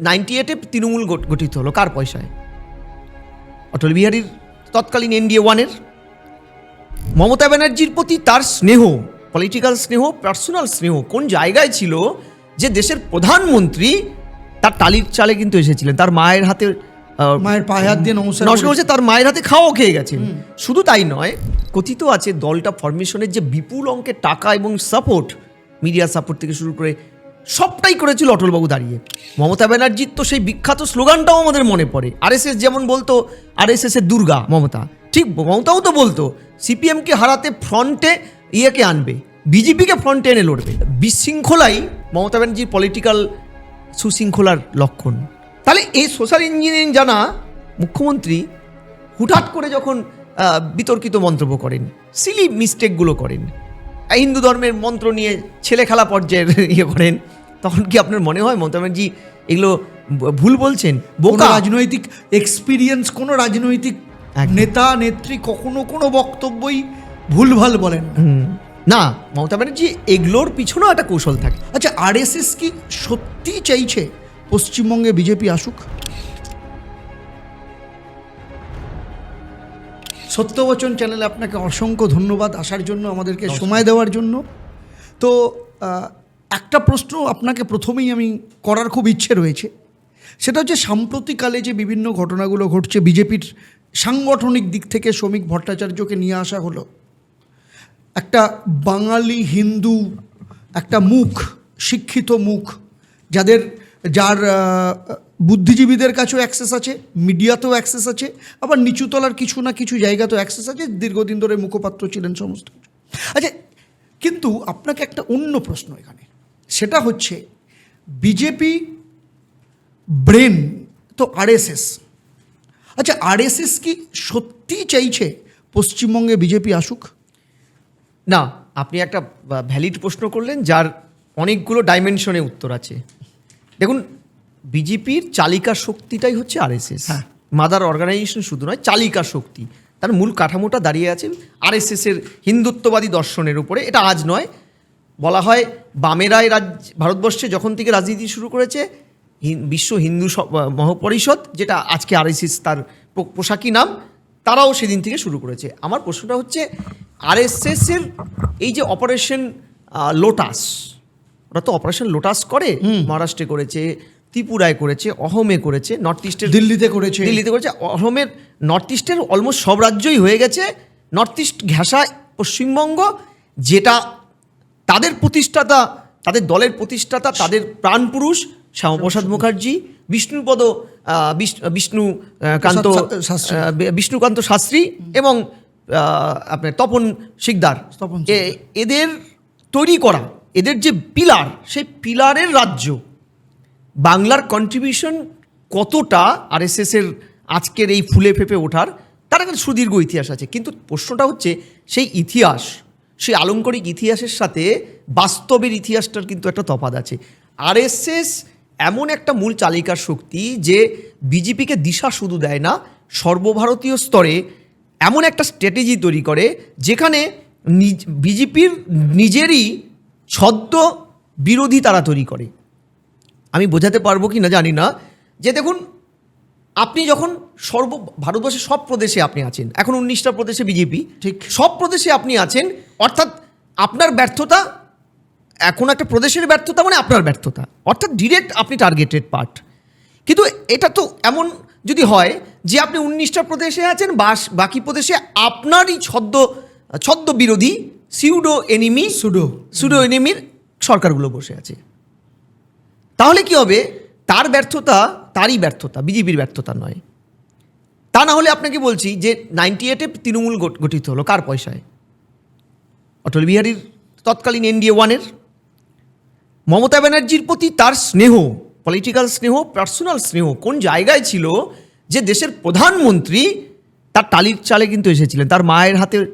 Ninety এইটে তৃণমূল গঠিত হলো। কার পয়সায়? অটল বিহারীর তৎকালীন এনডিএ ওয়ানের? মমতা ব্যানার্জির প্রতি তার স্নেহ পলিটিক্যাল স্নেহ পার্সোনাল স্নেহ কোন জায়গায় ছিল যে দেশের প্রধানমন্ত্রী তার টালির চালে কিন্তু এসেছিলেন তার মায়ের হাতে মায়ের পায়ে হাত দিয়ে নমস্কার নমস্কার করে- তার মায়ের হাতে খাওয়াও খেয়ে গেছেন। শুধু তাই নয় কথিত আছে দলটা ফরমেশনের যে বিপুল অঙ্কের টাকা এবং সাপোর্ট মিডিয়া সাপোর্ট থেকে শুরু করে সবটাই করেছিল অটলবাবু দাঁড়িয়ে। মমতা ব্যানার্জির তো সেই বিখ্যাত স্লোগানটাও আমাদের মনে পড়ে। আরএসএস যেমন বলতো, আরএসএস এর দুর্গা মমতা। ঠিক মমতাও তো বলতো, সিপিএমকে হারাতে ফ্রন্টে ইয়েকে আনবে, বিজেপিকে ফ্রন্টে এনে লড়বে। বিশৃঙ্খলাই মমতা ব্যানার্জির পলিটিক্যাল সুশৃঙ্খলার লক্ষণ। তাহলে এই সোশ্যাল ইঞ্জিনিয়ারিং জানা মুখ্যমন্ত্রী হুটহাট করে যখন বিতর্কিত মন্তব্য করেন সিলি মিস্টেকগুলো করেন। হিন্দু ধর্মের মন্ত্র নিয়ে ছেলে খেলা পর্যায়ের ইয়ে করেন তখন কি আপনার মনে হয় মমতা ব্যানার্জি এগুলো ভুল বলছেন? বোকা? রাজনৈতিক এক্সপিরিয়েন্স কোনো রাজনৈতিক। নেতা নেত্রী কখনো কোনো বক্তব্যই ভুলভাল বলেন না। মমতা ব্যানার্জি এগুলোর পিছনেও একটা কৌশল থাকে। আচ্ছা আরএসএস কি সত্যি চাইছে পশ্চিমবঙ্গে বিজেপি আসুক? সত্যবচন চ্যানেলে আপনাকে অসংখ্য ধন্যবাদ আসার জন্য আমাদেরকে সময় দেওয়ার জন্য। তো একটা প্রশ্ন আপনাকে প্রথমেই আমি করার খুব ইচ্ছে রয়েছে। সেটা হচ্ছে সাম্প্রতিককালে যে বিভিন্ন ঘটনাগুলো ঘটছে, বিজেপির সাংগঠনিক দিক থেকে শ্রমিক ভট্টাচার্যকে নিয়ে আসা হলো। একটা বাঙালি হিন্দু, একটা মুখ, শিক্ষিত মুখ, যাদের, যার বুদ্ধিজীবীদের কাছেও অ্যাক্সেস আছে, মিডিয়াতেও অ্যাক্সেস আছে, আবার নিচুতলার কিছু না কিছু জায়গাতেও অ্যাক্সেস আছে, দীর্ঘদিন ধরে মুখপাত্র ছিলেন সমস্ত। আচ্ছা কিন্তু আপনাকে একটা অন্য প্রশ্ন এখানে। সেটা হচ্ছে বিজেপি ব্রেন তো আরএসএস। আচ্ছা আরএসএস কি সত্যিই চাইছে পশ্চিমবঙ্গে বিজেপি আসুক? না আপনি একটা ভ্যালিড প্রশ্ন করলেন যার অনেকগুলো ডাইমেনশনে উত্তর আছে। দেখুন বিজেপির চালিকা শক্তিটাই হচ্ছে আরএসএস। হ্যাঁ। মাদার অর্গানাইজেশন শুধু নয় চালিকা শক্তি। তার মূল কাঠামোটা দাঁড়িয়ে আছে আরএসএস এর হিন্দুত্ববাদী দর্শনের উপরে। এটা আজ নয় বলা হয় বামেরাই রাজ ভারতবর্ষে যখন থেকে রাজনীতি শুরু করেছে বিশ্ব হিন্দু স- মহাপরিষদ যেটা আজকে আরএসএস তার পোশাকি নাম তারাও সেদিন থেকে শুরু করেছে। আমার প্রশ্নটা হচ্ছে আরএসএস এর এই যে অপারেশন লোটাস ওরা তো অপারেশন লোটাস করে মহারাষ্ট্রে করেছে ত্রিপুরায় করেছে অহমে করেছে নর্থ ইস্টের দিল্লিতে করেছে। দিল্লিতে করেছে অসমের নর্থ ইস্টের অলমোস্ট সব রাজ্যই হয়ে গেছে নর্থ ইস্ট ঘেঁষা পশ্চিমবঙ্গ যেটা তাদের প্রতিষ্ঠাতা তাদের দলের প্রতিষ্ঠাতা তাদের প্রাণপুরুষ শ্যামাপ্রসাদ মুখার্জি বিষ্ণুপদ বিষ্ণু কান্ত বিষ্ণুকান্ত শাস্ত্রী এবং আপনার তপন শিকদার। এদের তৈরি করা এদের যে পিলার সেই পিলারের রাজ্য বাংলার কন্ট্রিবিউশন কতটা আরএসএস এর আজকের এই ফুলে ফেপে ওঠার তার একটা সুদীর্ঘ ইতিহাস আছে। কিন্তু প্রশ্নটা হচ্ছে সেই ইতিহাস সেই আলংকরিক ইতিহাসের সাথে বাস্তবের ইতিহাসটার কিন্তু একটা তফাৎ আছে। আরএসএস এমন একটা মূল চালিকার শক্তি যে বিজেপিকে দিশা শুধু দেয় না সর্বভারতীয় স্তরে এমন একটা স্ট্র্যাটেজি তৈরি করে যেখানে বিজেপির নিজেরই ছদ্ম বিরোধী তারা তৈরি করে। আমি বোঝাতে পারব কি না জানি না। যে দেখুন আপনি যখন সর্ব ভারতবর্ষের সব প্রদেশে আপনি আছেন এখন উনিশটা প্রদেশে বিজেপি ঠিক। সব প্রদেশে আপনি আছেন অর্থাৎ আপনার ব্যর্থতা এখন একটা প্রদেশের ব্যর্থতা মানে আপনার ব্যর্থতা। অর্থাৎ ডিরেক্ট আপনি টার্গেটেড পার্ট কিন্তু এটা তো এমন যদি হয় যে আপনি উনিশটা প্রদেশে আছেন বাস বাকি প্রদেশে আপনারই ছদ্ম ছদ্ম বিরোধী সিউডো এনিমি সুডো সুডো এনিমির সরকারগুলো বসে আছে। তাহলে কি হবে? তার ব্যর্থতা তারই ব্যর্থতা বিজেপির ব্যর্থতা নয়। তা না হলে আপনাকে বলছি যে নাইনটি এইটে তৃণমূল গঠ- গঠিত হলো কার পয়সায়? অটল বিহারীর তৎকালীন এনডিএ ওয়ানের মমতা ব্যানার্জির প্রতি তার স্নেহ পলিটিক্যাল স্নেহ পার্সোনাল স্নেহ কোন জায়গায় ছিল যে দেশের প্রধানমন্ত্রী তার টালির চালে কিন্তু এসেছিলেন তার মায়ের হাতে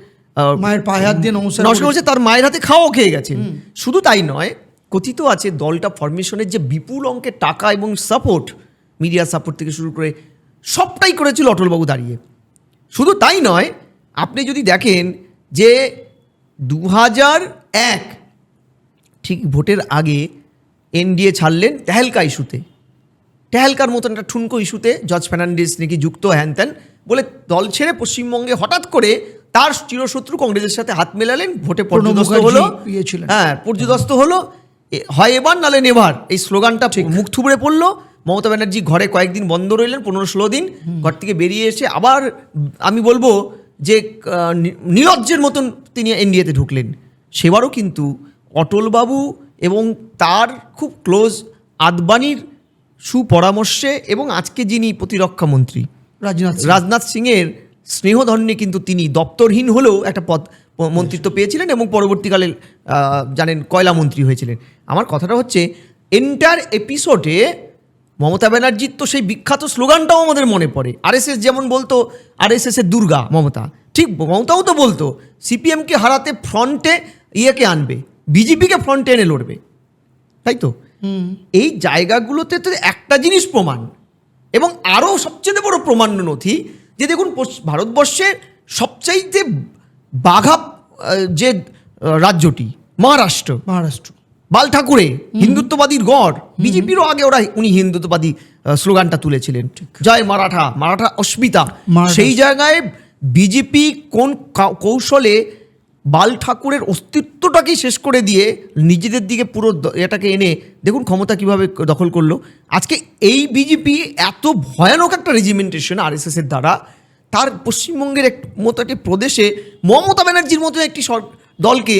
মায়ের পায়ে হাত দিয়ে নমস্কার নষ্ট করে- করছে। তার মায়ের হাতে খাওয়াও খেয়ে গেছেন। শুধু তাই নয় কথিত আছে দলটা ফরমেশনের যে বিপুল অঙ্কের টাকা এবং সাপোর্ট মিডিয়া সাপোর্ট থেকে শুরু করে সবটাই করেছিল অটলবাবু দাঁড়িয়ে। শুধু তাই নয় আপনি যদি দেখেন যে দু হাজার এক ঠিক ভোটের আগে এনডিএ ছাড়লেন তেহেলকা ইস্যুতে। টেহালকার মতন একটা ঠুনকো ইস্যুতে জর্জ ফের্নান্ডিস নাকি যুক্ত হ্যান ত্যান বলে দল ছেড়ে পশ্চিমবঙ্গে হঠাৎ করে তার চিরশত্রু কংগ্রেসের সাথে হাত মেলালেন ভোটে পর্যদস্ত হলো। হ্যাঁ পর্যদস্ত হলো। এ- হয় এবার নালে নেভার এই স্লোগানটা ঠিক। মুখ থুবড়ে পড়ল। মমতা ব্যানার্জি ঘরে কয়েকদিন বন্ধ রইলেন পনেরো ষোলো দিন। ঘর থেকে বেরিয়ে এসে আবার আমি বলব যে আহ, নি- নির্লজ্জের মতন তিনি এনডিএতে ঢুকলেন। সেবারও কিন্তু অটলবাবু এবং তার খুব ক্লোজ আদবানির সুপরামর্শে এবং আজকে যিনি প্রতিরক্ষা মন্ত্রী রাজনাথ রাজনাথ সিংয়ের স্নেহধন্যে কিন্তু তিনি দপ্তরহীন হলেও একটা পদ মন্ত্রিত্ব পেয়েছিলেন এবং পরবর্তীকালে জানেন কয়লা মন্ত্রী হয়েছিলেন। আমার কথাটা হচ্ছে এন্টার এপিসোডে মমতা ব্যানার্জির তো সেই বিখ্যাত স্লোগানটাও আমাদের মনে পড়ে। আরএসএস যেমন বলতো আরএসএস এর দুর্গা মমতা। ঠিক মমতাও তো বলতো সিপিএমকে হারাতে ফ্রন্টে ইয়েকে আনবে বিজেপিকে ফ্রন্টে এনে লড়বে। তাই তো? এই জায়গাগুলোতে তো একটা জিনিস প্রমাণ এবং আরও সবচেয়ে বড় প্রমাণ নথি যে দেখুন ভারতবর্ষের সবচাইতে বাঘা যে রাজ্যটি মহারাষ্ট্র। মহারাষ্ট্র। বাল ঠাকুরে হিন্দুত্ববাদীর গড়। বিজেপিরও আগে ওরা উনি হিন্দুত্ববাদী স্লোগানটা তুলেছিলেন। জয় মারাঠা মারাঠা অস্মিতা। সেই জায়গায় বিজেপি কোন কৌশলে বাল ঠাকুরের অস্তিত্বটাকেই শেষ করে দিয়ে নিজেদের দিকে পুরো এটাকে এনে দেখুন ক্ষমতা কীভাবে দখল করল। আজকে এই বিজেপি এত ভয়ানক একটা রেজিমেন্টেশন আর এস এর দ্বারা তার পশ্চিমবঙ্গের এক মতো একটি প্রদেশে মমতা ব্যানার্জির মতো একটি দলকে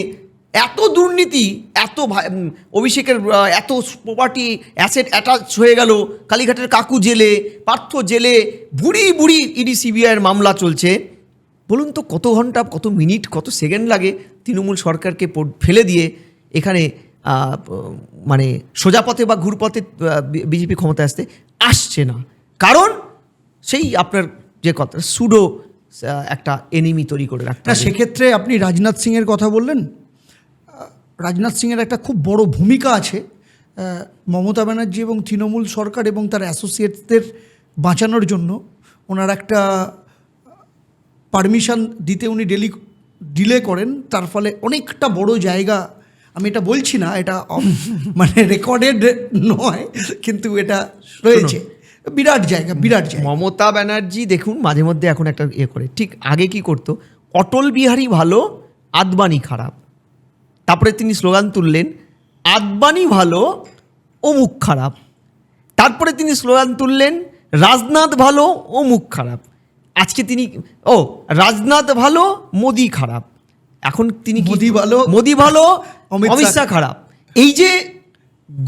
এত দুর্নীতি এত ভা- অভিষেকের এত প্রপার্টি অ্যাসেট অ্যাটাচ হয়ে গেল কালীঘাটের কাকু জেলে পার্থ জেলে বুড়ি বুড়ি ইডি সিবিআইয়ের মামলা চলছে। বলুন তো কত ঘণ্টা কত মিনিট কত সেকেন্ড লাগে তৃণমূল সরকারকে ফেলে দিয়ে এখানে মানে সোজাপথে বা ঘুরপথে বিজেপি ক্ষমতায় আসতে আসছে না। কারণ সেই আপনার যে কথা সুডো একটা এনিমি তৈরি করে রাখতে সেক্ষেত্রে আপনি রাজনাথ সিংয়ের কথা বললেন? রাজনাথ সিংয়ের একটা খুব বড় ভূমিকা আছে মমতা ব্যানার্জি এবং তৃণমূল সরকার এবং তার অ্যাসোসিয়েটসদের বাঁচানোর জন্য। ওনার একটা পারমিশন দিতে উনি ডেলি ডিলে করেন তার ফলে অনেকটা বড় জায়গা আমি এটা বলছি না এটা মানে রেকর্ডেড নয় কিন্তু এটা রয়েছে। বিরাট জায়গা বিরাট জায়গা। মমতা ব্যানার্জি দেখুন মাঝে মধ্যে এখন একটা ইয়ে করে ঠিক আগে কি করতো? অটল বিহারী ভালো আদবানি খারাপ। তারপরে তিনি স্লোগান তুললেন আদবানি ভালো অমুক খারাপ। তারপরে তিনি স্লোগান তুললেন রাজনাথ ভালো অমুক খারাপ। আজকে তিনি ও রাজনাথ ভালো মোদি খারাপ। এখন তিনি মোদি ভালো, মোদি ভালো অমিত শাহ খারাপ। এই যে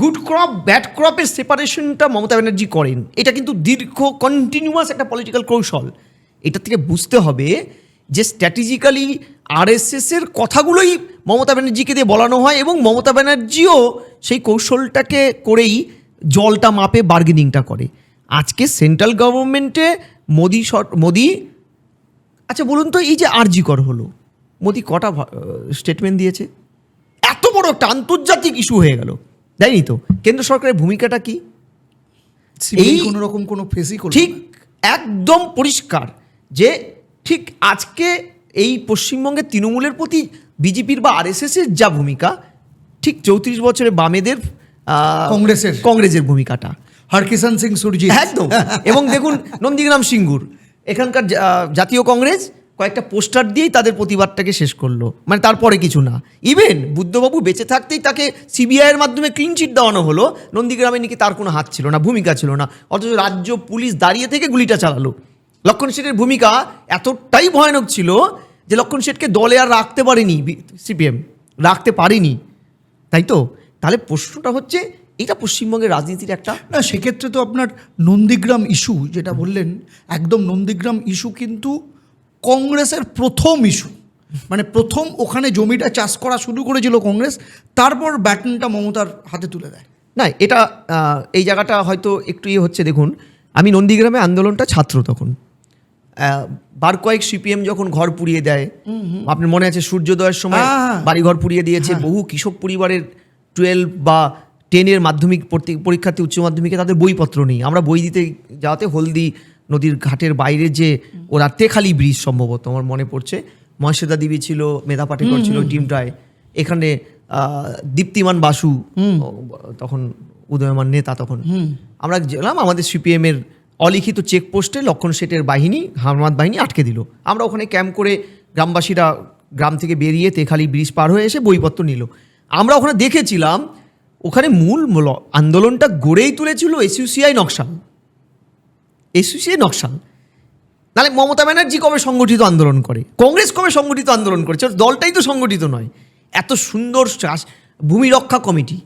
গুড ক্রপ ব্যাড ক্রপের সেপারেশনটা মমতা ব্যানার্জি করেন এটা কিন্তু দীর্ঘ কন্টিনিউয়াস একটা পলিটিক্যাল কৌশল। এটা থেকে বুঝতে হবে যে স্ট্র্যাটেজিক্যালি আরএসএসের কথাগুলোই মমতা ব্যানার্জিকে দিয়ে বলানো হয় এবং মমতা ব্যানার্জিও সেই কৌশলটাকে করেই জলটা মাপে বার্গেনিংটা করে। আজকে সেন্ট্রাল গভর্নমেন্টে মোদি মোদি আচ্ছা বলুন তো এই যে আরজিকর হলো মোদি কটা স্টেটমেন্ট দিয়েছে? এত বড় একটা আন্তর্জাতিক ইস্যু হয়ে গেল দেয়নি তো কেন্দ্র সরকারের ভূমিকাটা কি? এই কোনো রকম কোনো ফেসই ঠিক একদম পরিষ্কার যে ঠিক আজকে এই পশ্চিমবঙ্গের তৃণমূলের প্রতি বিজেপির বা আরএসএসের যা ভূমিকা ঠিক চৌত্রিশ বছরে বামেদের কংগ্রেসের। কংগ্রেসের ভূমিকাটা। হরকিষান সিং সুরজি একদম। এবং দেখুন নন্দীগ্রাম সিঙ্গুর। এখানকার জাতীয় কংগ্রেস কয়েকটা পোস্টার দিয়েই তাদের প্রতিবাদটাকে শেষ করল। মানে তারপরে কিছু না। ইভেন বুদ্ধবাবু বেঁচে থাকতেই তাকে সিবিআইয়ের মাধ্যমে ক্লিন চিট দেওয়ানো হলো। নন্দীগ্রামে নাকি তার কোনো হাত ছিল না ভূমিকা ছিল না। অথচ রাজ্য পুলিশ দাঁড়িয়ে থেকে গুলিটা চালালো। লক্ষণ শেঠের ভূমিকা এতটাই ভয়ানক ছিল যে লক্ষণ শেঠকে দলে আর রাখতে পারেনি সিপিএম রাখতে পারেনি। তাই তো? তাহলে প্রশ্নটা হচ্ছে এটা পশ্চিমবঙ্গের রাজনীতির একটা না সেক্ষেত্রে তো আপনার নন্দীগ্রাম ইস্যু যেটা বললেন একদম নন্দীগ্রাম ইস্যু কিন্তু কংগ্রেসের প্রথম ইস্যু। মানে প্রথম ওখানে জমিটা চাষ করা শুরু করেছিল কংগ্রেস তারপর ব্যাটনটা মমতার হাতে তুলে দেয়। না এটা এই জায়গাটা হয়তো একটু ইয়ে হচ্ছে দেখুন আমি নন্দীগ্রামে আন্দোলনটা ছাত্র তখন। বার কয়েক সিপিএম যখন ঘর পুড়িয়ে দেয় আপনার মনে আছে সূর্যোদয়ের সময় হ্যাঁ। বাড়িঘর পুড়িয়ে দিয়েছে বহু কৃষক পরিবারের টুয়েলভ বা টেনের মাধ্যমিক পরীক্ষার্থী উচ্চ মাধ্যমিকে তাদের বইপত্র নেই। আমরা বই দিতে যাওয়াতে হলদি নদীর ঘাটের বাইরে যে ওরা তেখালি ব্রিজ সম্ভবত আমার মনে পড়ছে। মহেশেদা দেবী ছিল মেধা পাটেকর ছিল টিমটায় এখানে আহ, দীপ্তিমান বাসু তখন উদয়মান নেতা তখন। আমরা গেলাম আমাদের সিপিএমের অলিখিত চেকপোস্টে লক্ষণ শেঠের বাহিনী হামাদ বাহিনী আটকে দিল। আমরা ওখানে ক্যাম্প করে গ্রামবাসীরা গ্রাম থেকে বেরিয়ে তেখালি ব্রিজ পার হয়ে এসে বইপত্র নিল। আমরা ওখানে দেখেছিলাম ওখানে মূল মূল- আন্দোলনটা গড়েই তুলেছিল এসইউসিআই নকশাল। এসইউসিআই নকশাল। নাহলে মমতা ব্যানার্জি কবে সংগঠিত আন্দোলন করে? কংগ্রেস কবে সংগঠিত আন্দোলন করেছে দলটাই তো সংগঠিত নয়। এত সুন্দর ভূমি রক্ষা কমিটি।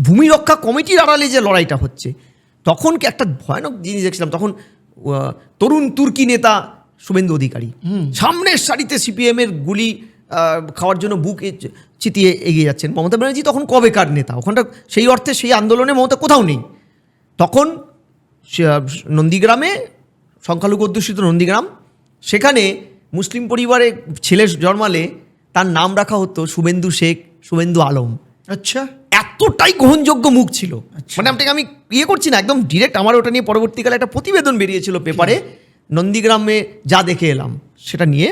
ভূমি রক্ষা কমিটির আড়ালে যে লড়াইটা হচ্ছে তখন কি একটা ভয়ানক জিনিস দেখছিলাম তখন তরুণ তুর্কি নেতা শুভেন্দু অধিকারী। সামনের সারিতে সিপিএম এর গুলি খাওয়ার জন্য বুক চিতিয়ে এগিয়ে যাচ্ছেন মমতা ব্যানার্জি তখন কবেকার নেতা। ওখানটা সেই অর্থে সেই আন্দোলনে মমতা কোথাও নেই। তখন নন্দীগ্রামে সংখ্যালঘু অধ্যুষিত নন্দীগ্রাম সেখানে মুসলিম পরিবারে ছেলে জন্মালে তার নাম রাখা হতো শুভেন্দু শেখ শুভেন্দু আলম। আচ্ছা। এতটাই গ্রহণযোগ্য মুখ ছিল। মানে আপনাকে আমি ইয়ে করছি না একদম ডিরেক্ট আমার ওটা নিয়ে পরবর্তীকালে একটা প্রতিবেদন বেরিয়েছিল পেপারে নন্দীগ্রামে যা দেখে এলাম সেটা নিয়ে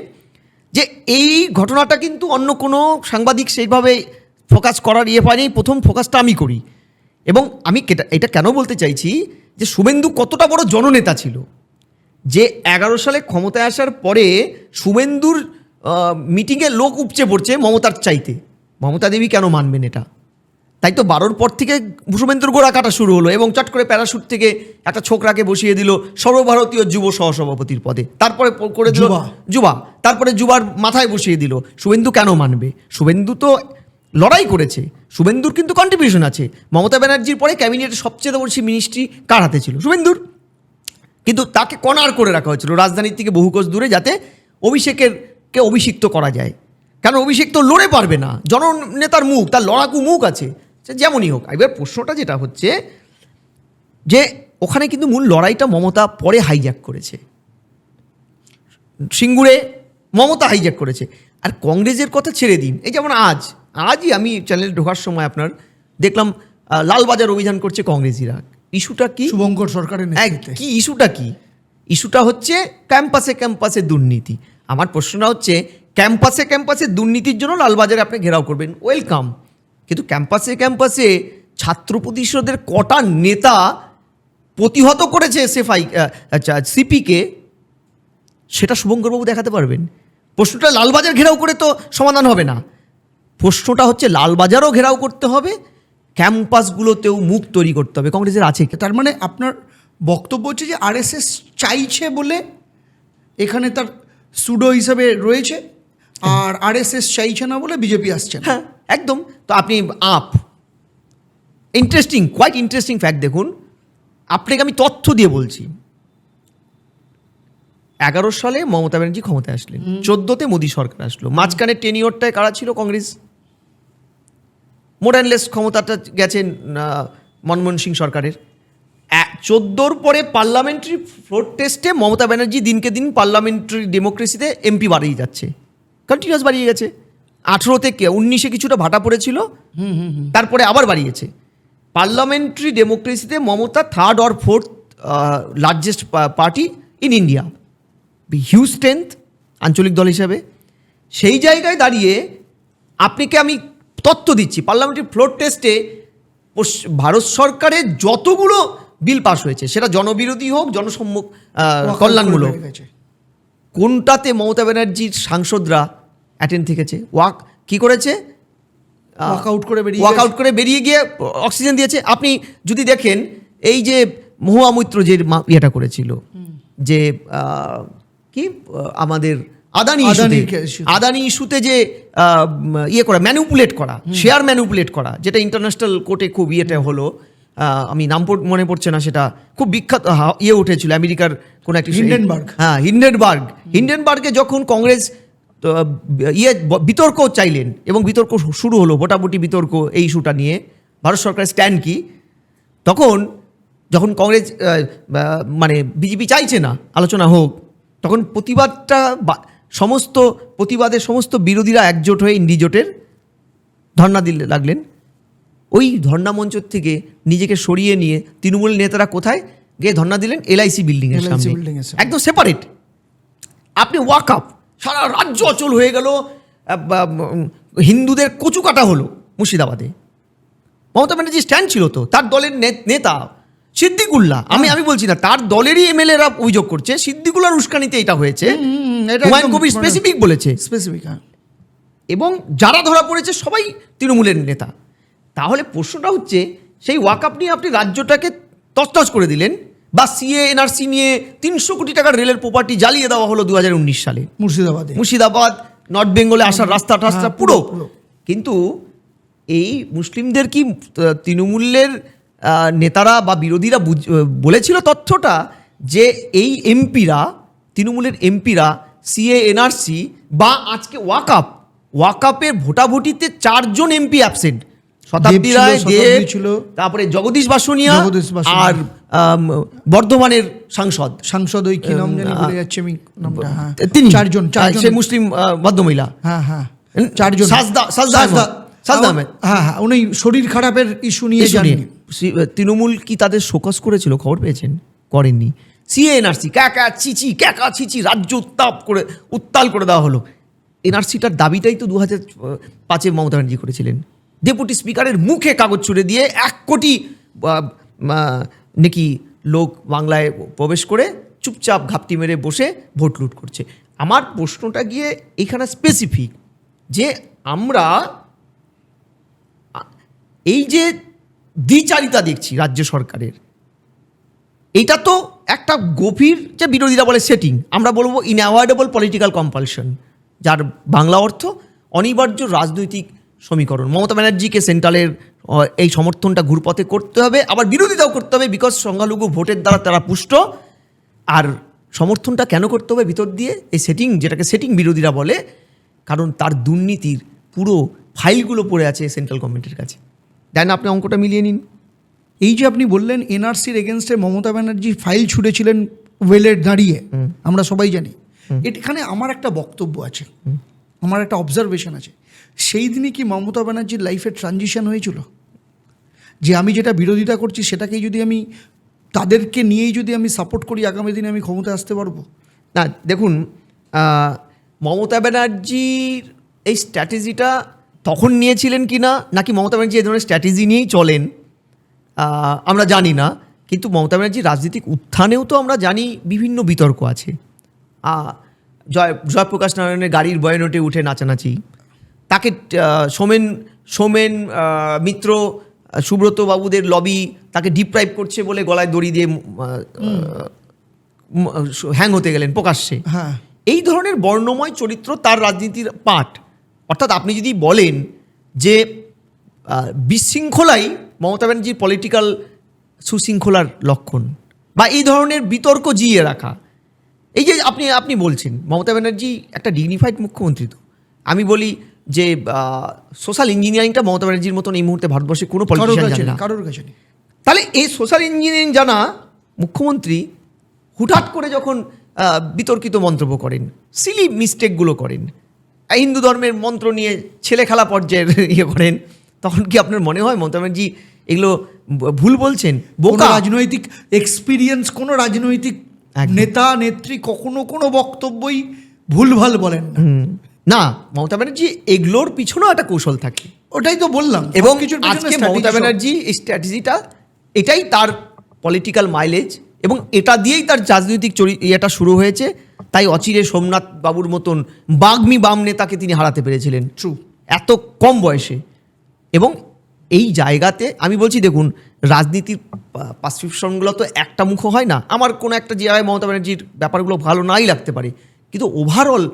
যে এই ঘটনাটা কিন্তু অন্য কোনো সাংবাদিক সেইভাবে ফোকাস করার ইয়ে পায়নি প্রথম ফোকাসটা আমি করি। এবং আমি এটা কেন বলতে চাইছি যে শুভেন্দু কতটা বড় জননেতা ছিল যে এগারো সালে ক্ষমতায় আসার পরে শুভেন্দুর মিটিংয়ে লোক উপচে পড়ছে মমতার চাইতে। মমতা দেবী কেন মানবেন এটা? তাই তো বারোর পর থেকে শুভেন্দুর গোড়া কাটা শুরু হলো এবং চট করে প্যারাশুট থেকে একটা ছোকরাকে বসিয়ে দিল সর্বভারতীয় যুব সহসভাপতির পদে। তারপরে করে দিল যুবা। তারপরে যুবার মাথায় বসিয়ে দিল শুভেন্দু কেন মানবে? শুভেন্দু তো লড়াই করেছে। শুভেন্দুর কিন্তু কন্ট্রিবিউশন আছে। মমতা ব্যানার্জির পরে ক্যাবিনেটের সবচেয়ে বেশি মিনিস্ট্রি কার হাতে ছিল? শুভেন্দুর। কিন্তু তাকে কনার করে রাখা হয়েছিল। রাজধানীর থেকে বহু কোষ দূরে যাতে অভিষেকের কে অভিষিক্ত করা যায়। কারণ অভিষেক তো লড়ে পারবে না? জননেতার মুখ তার লড়াকু মুখ আছে। সে যেমনই হোক এবার প্রশ্নটা যেটা হচ্ছে যে ওখানে কিন্তু মূল লড়াইটা মমতা পরে হাইজ্যাক করেছে। সিঙ্গুরে মমতা হাইজ্যাক করেছে। আর কংগ্রেসের কথা ছেড়ে দিন। এই যেমন আজ আজই আমি চ্যানেলে ঢোকার সময় আপনার দেখলাম লালবাজার অভিযান করছে কংগ্রেসিরা। ইস্যুটা কি? শুভঙ্কর সরকারের কি ইস্যুটা কি? ইস্যুটা হচ্ছে ক্যাম্পাসে ক্যাম্পাসে দুর্নীতি। আমার প্রশ্নটা হচ্ছে ক্যাম্পাসে ক্যাম্পাসে দুর্নীতির জন্য লালবাজারে আপনি ঘেরাও করবেন। ওয়েলকাম কিন্তু ক্যাম্পাসে ক্যাম্পাসে ছাত্র প্রতিশোধের কটা নেতা প্রতিহত করেছে এসএফআই আচ্ছা সিপিকে? সেটা শুভঙ্করবাবু দেখাতে পারবেন। প্রশ্নটা লালবাজার ঘেরাও করে তো সমাধান হবে না। প্রশ্নটা হচ্ছে লালবাজারও ঘেরাও করতে হবে ক্যাম্পাসগুলোতেও মুখ তৈরি করতে হবে। কংগ্রেসের আছে? তার মানে আপনার বক্তব্য হচ্ছে যে আরএসএস চাইছে বলে এখানে তার সুডো হিসাবে রয়েছে আর আরএসএস চাইছে না বলে বিজেপি আসছে না। হ্যাঁ। একদম তো আপনি আপ। ইন্টারেস্টিং কোয়াইট ইন্টারেস্টিং ফ্যাক্ট দেখুন আপনাকে আমি তথ্য দিয়ে বলছি। এগারো সালে মমতা ব্যানার্জি ক্ষমতায় আসলেন চোদ্দোতে মোদী সরকার আসলো। মাঝখানে টেনিওরটায় কারা ছিল কংগ্রেস? মোডারলেস ক্ষমতাটা গেছেন মনমোহন সিং সরকারের। চোদ্দোর পরে পার্লামেন্টারি ফ্লোর টেস্টে মমতা ব্যানার্জি দিনকে দিন পার্লামেন্টারি ডেমোক্রেসিতে এমপি বাড়িয়ে যাচ্ছে। কন্টিনিউয়াস বাড়িয়ে গেছে। আঠেরোতে থেকে উনিশে কিছুটা ভাটা পড়েছিল। তারপরে আবার বাড়িয়েছে। Parliamentary ডেমোক্রেসিতে Mamata third or fourth largest party in India huge strength আঞ্চলিক দল হিসাবে। সেই জায়গায় দাঁড়িয়ে আপনাকে আমি তথ্য দিচ্ছি। পার্লামেন্টারি ফ্লোর টেস্টে ভারত সরকারের যতগুলো বিল পাস হয়েছে সেটা জনবিরোধী হোক জনসম্মুখ কল্যাণমূলক। কোনটাতে মমতা ব্যানার্জির সাংসদরা অ্যাটেন্ড থেকেছে। ওয়াক কি করেছে? out করে বেরিয়ে ওয়াক আউট করে বেরিয়ে গিয়ে অক্সিজেন দিয়েছে। আপনি যদি দেখেন এই যে মহুয়া মৈত্র যে ইয়েটা করেছিল যে কি আমাদের আদানি। আদানি ইস্যুতে যে ইয়ে করা ম্যানুপুলেট করা শেয়ার ম্যানুপুলেট করা যেটা ইন্টারন্যাশনাল কোর্টে খুব ইয়েটা হলো আমি নাম মনে পড়ছে না সেটা খুব বিখ্যাত ইয়ে উঠেছিল আমেরিকার কোন একটা হিন্ডেনবার্গ। হ্যাঁ হিন্ডেনবার্গ হিন্ডেনবার্গে যখন কংগ্রেস ইয়ে বিতর্ক চাইলেন এবং বিতর্ক শুরু হলো মোটামুটি বিতর্ক এই ইস্যুটা নিয়ে। ভারত সরকারের স্ট্যান্ড কি? তখন যখন কংগ্রেস মানে বিজেপি চাইছে না আলোচনা হোক তখন প্রতিবাদটা সমস্ত প্রতিবাদের সমস্ত বিরোধীরা একজোট হয়ে ইন্ডি জোটের ধর্ণা দিলে লাগলেন। ওই ধর্ণা মঞ্চ থেকে নিজেকে সরিয়ে নিয়ে তৃণমূল নেতারা কোথায়? গিয়ে ধর্না দিলেন এলআইসি বিল্ডিং এর সামনে। একদম সেপারেট আপনি ওয়াক আপ সারা রাজ্য অচল হয়ে গেল। হিন্দুদের কচু কাটা হলো মুর্শিদাবাদে। মমতা ব্যানার্জি স্ট্যান্ড ছিল তো তার দলের নেতা সিদ্দিকুল্লাহ। আমি আমি বলছি না তার দলেরই এমএলএরা অভিযোগ করছে সিদ্দিকুল্লাহর উস্কানিতে এটা হয়েছে। এটা হুমায়ুন কবির মানে- স্পেসিফিক বলেছে। স্পেসিফিক হ্যাঁ। এবং যারা ধরা পড়েছে সবাই তৃণমূলের নেতা। তাহলে প্রশ্নটা হচ্ছে সেই ওয়াকআপ নিয়ে আপনি রাজ্যটাকে তছনছ করে দিলেন। বা সিএ এনআরসি নিয়ে তিনশো কোটি টাকার রেলের প্রপার্টি জ্বালিয়ে দেওয়া হলো দু হাজার উনিশ সালে। মুর্শিদাবাদে। মুর্শিদাবাদ নর্থ বেঙ্গলে আসার রাস্তা টাস্তা হ্যাঁ, পুরো। কিন্তু এই মুসলিমদের কি তৃণমূলের নেতারা বা বিরোধীরা বলেছিল তথ্যটা যে এই এমপিরা তৃণমূলের এমপিরা সিএ এনআরসি বা আজকে ওয়াকআপ ওয়াকআপের ভোটাভুটিতে চারজন এমপি অ্যাবসেন্ট শতাব্দী রায় দেব ছিল। তারপরে জগদীশ বাসনিয়া। আর বর্ধমানের সাংসদ। সাংসদ ওই কি নাম জানি বলে যাচ্ছে আমি নামটা হ্যাঁ। তিনি। চারজন চারজন। সে মুসলিম ভদ্রমহিলা হ্যাঁ হ্যাঁ। চারজন। সাজদা- সাজদা সাজদা। হ্যাঁ হ্যাঁ উনি শরীর খারাপের ইস্যু নিয়ে সি- তৃণমূল কি তাদের শোকস করেছিল? খবর পেয়েছেন? করেননি। সিএ এনআরসি ক্যাকা চিচি ক্যাকা চিচি রাজ্য উত্তাপ করে উত্তাল করে দেওয়া হলো। এনআরসিটার দাবিটাই তো দু হাজার পাঁচে মমতা ব্যানার্জি করেছিলেন। ডেপুটি স্পিকারের মুখে কাগজ ছুড়ে দিয়ে এক কোটি নাকি লোক বাংলায় প্রবেশ করে চুপচাপ ঘাপটি মেরে বসে ভোট লুট করছে। আমার প্রশ্নটা গিয়ে এখানে স্পেসিফিক যে আমরা এই যে দ্বিচারিতা দেখছি রাজ্য সরকারের এইটা তো একটা গভীর যে বিরোধীরা বলে সেটিং আমরা বলব ইনঅ্যাভয়েডেবল পলিটিক্যাল কম্পালশন যার বাংলা অর্থ অনিবার্য রাজনৈতিক সমীকরণ। মমতা ব্যানার্জিকে সেন্ট্রালের এই সমর্থনটা ঘুরপথে করতে হবে আবার বিরোধিতাও করতে হবে বিকজ সংখ্যালঘু ভোটের দ্বারা তারা পুষ্ট। আর সমর্থনটা কেন করতে হবে ভিতর দিয়ে? এই সেটিং যেটাকে সেটিং বিরোধীরা বলে কারণ তার দুর্নীতির পুরো ফাইলগুলো পড়ে আছে সেন্ট্রাল গভর্নমেন্টের কাছে। দেন আপনি অঙ্কটা মিলিয়ে নিন। এই যে আপনি বললেন এনআরসির এগেনস্টে মমতা ব্যানার্জি ফাইল ছুটেছিলেন ওয়েলের দাঁড়িয়ে আমরা সবাই জানি। এখানে আমার একটা বক্তব্য আছে আমার একটা অবজারভেশন আছে। সেই দিনে কি মমতা ব্যানার্জির লাইফের ট্রানজিশন হয়েছিল? যে আমি যেটা বিরোধিতা করছি সেটাকেই যদি আমি, তাদেরকে নিয়েই যদি আমি সাপোর্ট করি, আগামী দিনে আমি ক্ষমতায় আসতে পারব? না, দেখুন মমতা ব্যানার্জির এই স্ট্র্যাটেজিটা তখন নিয়েছিলেন কি না নাকি মমতা ব্যানার্জি এই ধরনের স্ট্র্যাটেজি নিয়েই চলেন আমরা জানি না। কিন্তু মমতা ব্যানার্জির রাজনৈতিক উত্থানেও তো আমরা জানি বিভিন্ন বিতর্ক আছে। জয়, জয়প্রকাশ নারায়ণের গাড়ির বয়নটে উঠে নাচানাচি। তাকে সোমেন সোমেন মিত্র সুব্রত বাবুদের লবি তাকে ডিপ্রাইভ করছে বলে গলায় দড়ি দিয়ে হ্যাং হতে গেলেন প্রকাশ্যে। হ্যাঁ। এই ধরনের বর্ণময় চরিত্র তার রাজনীতির পাঠ। অর্থাৎ আপনি যদি বলেন যে বিশৃঙ্খলাই মমতা ব্যানার্জির পলিটিক্যাল সুশৃঙ্খলার লক্ষণ বা এই ধরনের বিতর্ক জিয়ে রাখা। এই যে আপনি আপনি বলছেন মমতা ব্যানার্জি একটা ডিগনিফাইড মুখ্যমন্ত্রী তো। আমি বলি যে সোশ্যাল ইঞ্জিনিয়ারিংটা মমতা ব্যানার্জির মতন এই মুহূর্তে ভারতবর্ষে কোনো কারোর পলিটিশিয়ান কাছে জানে না। কারোর কাছে নেই। তাহলে এই সোশ্যাল ইঞ্জিনিয়ারিং জানা মুখ্যমন্ত্রী হুটহাট করে যখন বিতর্কিত মন্তব্য করেন সিলি মিস্টেকগুলো করেন হিন্দু ধর্মের মন্ত্র নিয়ে ছেলে খেলা পর্যায়ের ইয়ে করেন তখন কি আপনার মনে হয় মমতা ব্যানার্জি এগুলো ভুল বলছেন? বোকা। রাজনৈতিক এক্সপিরিয়েন্স কোনো রাজনৈতিক নেতা নেত্রী কখনো কোনো বক্তব্যই ভুলভাল বলেন না। না মমতা ব্যানার্জি এগুলোর পিছনেও একটা কৌশল থাকে। ওটাই তো বললাম। এবং কিছু আজকে মমতা ব্যানার্জি এই স্ট্র্যাটেজিটা এটাই তার পলিটিক্যাল মাইলেজ এবং এটা দিয়েই তার রাজনৈতিক চরি ইয়েটা শুরু হয়েছে। তাই অচিরে সোমনাথ বাবুর মতন বাগ্মি বাম নেতাকে তিনি হারাতে পেরেছিলেন। ট্রু এত কম বয়সে। এবং এই জায়গাতে আমি বলছি দেখুন রাজনীতির পারসেপশনগুলো তো একটা মুখ হয় না। আমার কোনো একটা জায়গায় মমতা ব্যানার্জির ব্যাপারগুলো ভালো নাই লাগতে পারে। কিন্তু ওভারঅল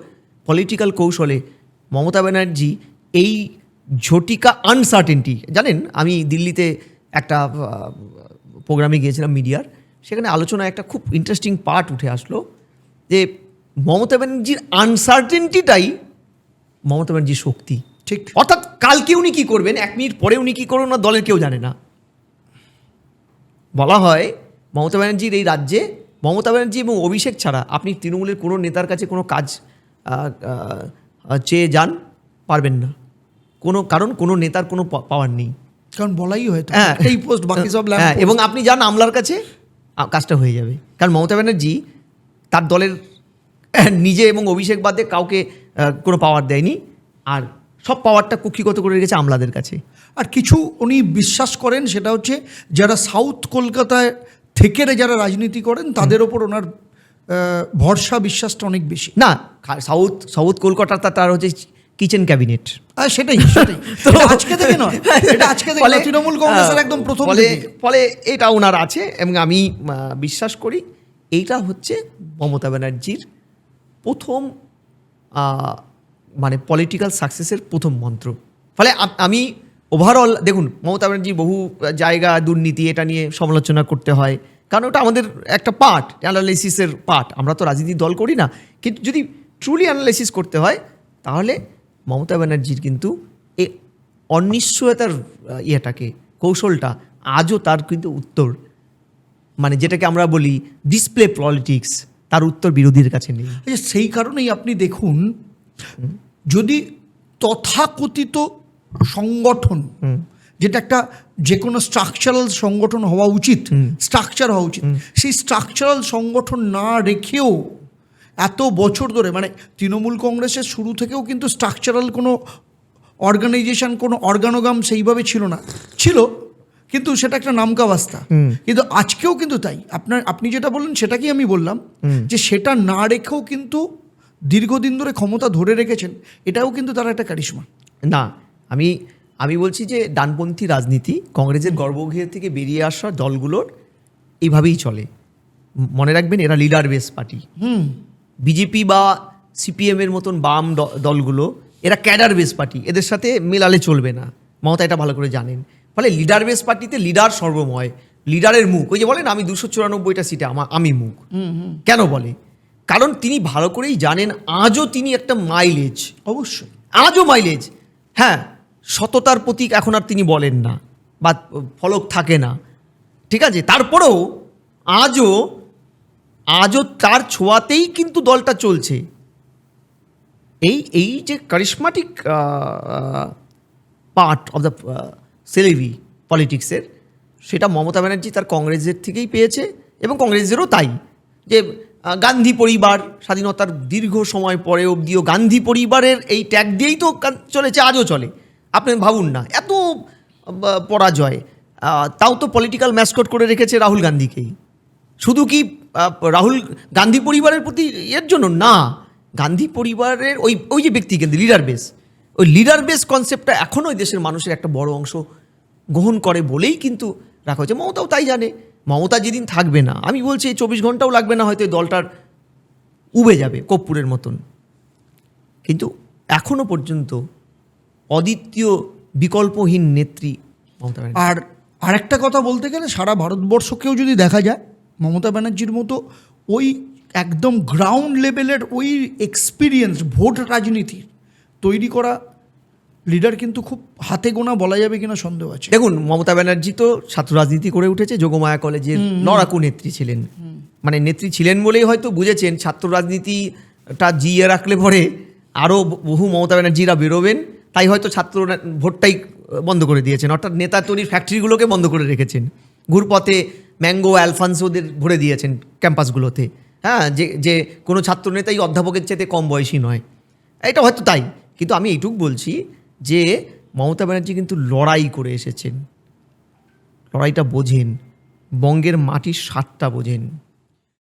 পলিটিক্যাল কৌশলে মমতা ব্যানার্জি এই ঝটিকা আনসার্টেনটি জানেন? আমি দিল্লিতে একটা প্রোগ্রামে গিয়েছিলাম মিডিয়ার সেখানে আলোচনায় একটা খুব ইন্টারেস্টিং পার্ট উঠে আসলো যে মমতা ব্যানার্জির আনসার্টেনটিটাই মমতা ব্যানার্জির শক্তি। ঠিক। অর্থাৎ কালকে উনি কী করবেন এক মিনিট পরে উনি কী করবেন না দলের কেউ জানে না। বলা হয় মমতা ব্যানার্জির এই রাজ্যে মমতা ব্যানার্জি এবং অভিষেক ছাড়া আপনি তৃণমূলের কোনো নেতার কাছে কোনো কাজ চেয়ে যান পারবেন না। কোনো কারণ কোনো নেতার কোনো পাওয়ার নেই। কারণ বলাই হয়তো হ্যাঁ। এই পোস্ট বাকি সব হ্যাঁ এবং আপনি যান আমলার কাছে কাজটা হয়ে যাবে। কারণ মমতা ব্যানার্জি তার দলের নিজে এবং অভিষেক বাদে কাউকে কোনো পাওয়ার দেয়নি। আর সব পাওয়ারটা কুক্ষিগত করে রেখেছে আমলাদের কাছে। আর কিছু উনি বিশ্বাস করেন সেটা হচ্ছে যারা সাউথ কলকাতায় থেকেরে যারা রাজনীতি করেন তাদের ওপর ওনার ভরসা বিশ্বাসটা অনেক বেশি। না সাউথ সাউথ কলকাতার তা- তার হচ্ছে কিচেন ক্যাবিনেট। আর সেটাই সেটাই। এটা আজকে থেকে নয়। এটা আজকে থেকে তৃণমূল কংগ্রেসের একদম প্রথম ফলে ফলে এটা ওনার আছে এবং আমি বিশ্বাস করি এইটা হচ্ছে মমতা ব্যানার্জির প্রথম মানে পলিটিক্যাল সাকসেসের প্রথম মন্ত্র। ফলে আমি ওভারঅল দেখুন মমতা ব্যানার্জি বহু জায়গা দুর্নীতি এটা নিয়ে সমালোচনা করতে হয়। কারণ ওটা আমাদের একটা পার্ট অ্যানালাইসিসের পার্ট আমরা তো রাজনীতি দল করি না। কিন্তু যদি ট্রুলি অ্যানালাইসিস করতে হয় তাহলে মমতা ব্যানার্জির কিন্তু এই অনিশ্চয়তার ইয়েটাকে কৌশলটা আজও তার কিন্তু উত্তর। মানে যেটাকে আমরা বলি ডিসপ্লে পলিটিক্স তার উত্তর বিরোধীর কাছে নেই। আচ্ছা, সেই কারণেই আপনি দেখুন যদি তথাকথিত সংগঠন যেটা একটা যে কোনো স্ট্রাকচারাল সংগঠন হওয়া উচিত স্ট্রাকচার হওয়া উচিত। সেই স্ট্রাকচারাল সংগঠন না রেখেও এত বছর ধরে মানে তৃণমূল কংগ্রেসের শুরু থেকেও কিন্তু স্ট্রাকচারাল কোনো অর্গানাইজেশন কোনো অর্গানোগাম সেইভাবে ছিল না। ছিল কিন্তু সেটা একটা নামকাবাস্তা কিন্তু আজকেও কিন্তু তাই। আপনার আপনি যেটা বললেন সেটাকেই আমি বললাম যে সেটা না রেখেও কিন্তু দীর্ঘদিন ধরে ক্ষমতা ধরে রেখেছেন এটাও কিন্তু তার একটা কারিশমা না আমি আমি বলছি যে ডানপন্থী রাজনীতি কংগ্রেসের গর্ভগৃহ থেকে বেরিয়ে আসা দলগুলোর এইভাবেই চলে। মনে রাখবেন এরা লিডার বেস পার্টি। হুম। বিজেপি বা সিপিএমের মতন বাম দলগুলো এরা ক্যাডার বেস পার্টি এদের সাথে মেলালে চলবে না। মমতা এটা ভালো করে জানেন। ফলে লিডার বেস পার্টিতে লিডার সর্বময় লিডারের মুখ ওই যে বলেন আমি দুশো চুরানব্বইটা সিটে আমার আমি মুখ। কেন বলে? কারণ তিনি ভালো করেই জানেন আজও তিনি একটা মাইলেজ অবশ্যই। আজও মাইলেজ হ্যাঁ সততার প্রতীক এখন আর তিনি বলেন না বা ফলক থাকে না। ঠিক আছে? তারপরেও আজও আজও তার ছোঁয়াতেই কিন্তু দলটা চলছে। এই এই যে কারিশমাটিক পার্ট অফ দ্য সেলেভি পলিটিক্সের সেটা মমতা ব্যানার্জি তার কংগ্রেসের থেকেই পেয়েছে এবং কংগ্রেসেরও তাই। যে গান্ধী পরিবার স্বাধীনতার দীর্ঘ সময় পরে অবধিও গান্ধী পরিবারের এই ট্যাগ দিয়েই তো চলেছে, আজও চলে। আপনি ভাবুন না, এত পরাজয়। তাও তো পলিটিক্যাল ম্যাসকট করে রেখেছে রাহুল গান্ধীকেই। শুধু কি রাহুল গান্ধী পরিবারের প্রতি এর জন্য? না, গান্ধী পরিবারের ওই ওই যে ব্যক্তি কিন্তু লিডার বেস ওই লিডার বেস কনসেপ্টটা এখনও ওই দেশের মানুষের একটা বড় অংশ গ্রহণ করে বলেই কিন্তু রাখা হয়েছে। মমতাও তাই জানে। মমতা যেদিন থাকবে না, আমি বলছি এই চব্বিশ ঘন্টাও লাগবে না, হয়তো এই দলটার উবে যাবে, কর্পূরের মতন। কিন্তু এখনও পর্যন্ত অদ্বিতীয় বিকল্পহীন নেত্রী মমতা ব্যানার্জি। আর আরেকটা কথা বলতে গেলে সারা ভারতবর্ষকেও যদি দেখা যায় মমতা ব্যানার্জির মতো ওই একদম গ্রাউন্ড লেভেলের ওই এক্সপিরিয়েন্স ভোট রাজনীতির তৈরি করা লিডার কিন্তু খুব হাতে গোনা বলা যাবে কিনা সন্দেহ আছে। দেখুন মমতা ব্যানার্জি তো ছাত্র রাজনীতি করে উঠেছে যোগমায়া কলেজের লড়াকু নেত্রী ছিলেন। মানে নেত্রী ছিলেন বলেই হয়তো বুঝেছেন ছাত্র রাজনীতিটা জিয়ে রাখলে পরে আরও বহু মমতা ব্যানার্জিরা বেরোবেন। তাই হয়তো ছাত্র ভোটটাই বন্ধ করে দিয়েছেন। অর্থাৎ নেতা তৈরির ফ্যাক্টরিগুলোকে বন্ধ করে রেখেছেন। ঘুরপথে ম্যাঙ্গো, অ্যালফান্সোদের ভরে দিয়েছেন ক্যাম্পাসগুলোতে। হ্যাঁ যে যে কোনো ছাত্র নেতাই অধ্যাপকের চেয়ে কম বয়সী নয়। এটা হয়তো তাই। কিন্তু আমি এইটুক বলছি যে মমতা ব্যানার্জি কিন্তু লড়াই করে এসেছেন। লড়াইটা বোঝেন। বঙ্গের মাটির স্বাদটা বোঝেন।